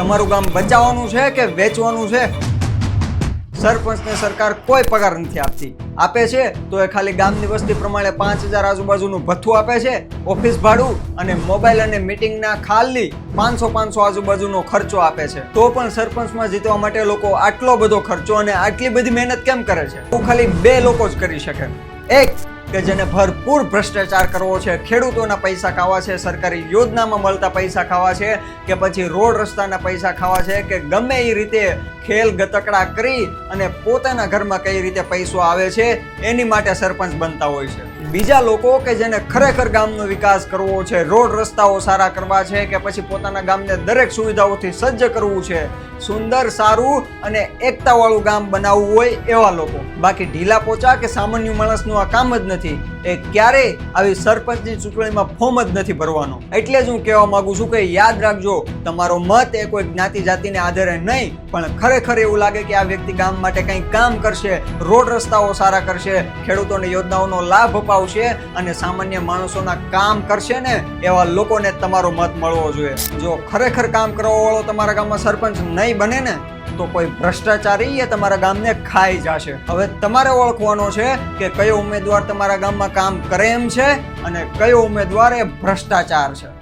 તમારું ગામ બચાવવાનું છે કે વેચવાનું છે? સરપંચને સરકાર કોઈ પગાર નથી આપતી. આપે છે તો એ ખાલી ગામની વસ્તી પ્રમાણે પાંચ હજાર આજુબાજુનું ભથ્થું આપે છે, ઓફિસ ભાડું અને મોબાઈલ અને મીટિંગના ખાલી પાંચસો પાંચસો આજુબાજુનો ખર્ચો આપે છે. તો પણ સરપંચમાં જીતવા માટે લોકો આટલો બધો ખર્ચો અને આટલી બધી મહેનત કેમ કરે છે? હું ખાલી બે લોકો જ કરી શકે. એક કે જેને ભરપૂર ભ્રષ્ટાચાર કરવો છે, ખેડૂતોના પૈસા ખાવા છે, સરકારી યોજનામાં મળતા પૈસા ખાવા છે, કે પછી રોડ રસ્તાના પૈસા ખાવા છે, કે ગમે એ રીતે ખેલ ગતકડા કરી અને પોતાના ઘરમાં કઈ રીતે પૈસો આવે છે, એની માટે સરપંચ બનતા હોય છે. બીજા લોકો કે જેને ખરેખર ગામનો વિકાસ કરવો છે, રોડ રસ્તાઓ સારા કરવા છે, કે પછી પોતાના ગામને દરેક સુવિધાઓથી સજ્જ કરવું છે, સુંદર, સારું અને એકતાવાળું ગામ બનાવવું હોય એવા લોકો. બાકી ઢીલા પોચા કે સામાન્ય માણસનું આ કામ જ નથી. એ ક્યારેય આવી સરપંચની ચૂંટણીમાં ફોર્મ જ નથી ભરવાનો. એટલે જ હું કહેવા માંગુ છું કે યાદ રાખજો, તમારો મત એ કોઈ જ્ઞાતિ જાતિને આધારે નહીં, પણ ખરેખર એવું લાગે કે આ વ્યક્તિ ગામ માટે કંઈ કામ કરશે, રોડ રસ્તાઓ સારા કરશે, ખેડૂતોને યોજનાઓનો લાભ અપાવશે અને સામાન્ય માણસોના કામ કરશે ને, એવા લોકોને તમારો મત મળવો જોઈએ. જો ખરેખર કામ કરવા વાળો તમારા ગામમાં સરપંચ નહીં બને ને તો કોઈ ભ્રષ્ટાચારી એ તમારા ગામને ખાઈ જશે. હવે તમારે ઓળખવાનો છે કે કયો ઉમેદવાર તમારા ગામમાં કામ કરે એમ છે અને કયો ઉમેદવાર એ ભ્રષ્ટાચાર છે.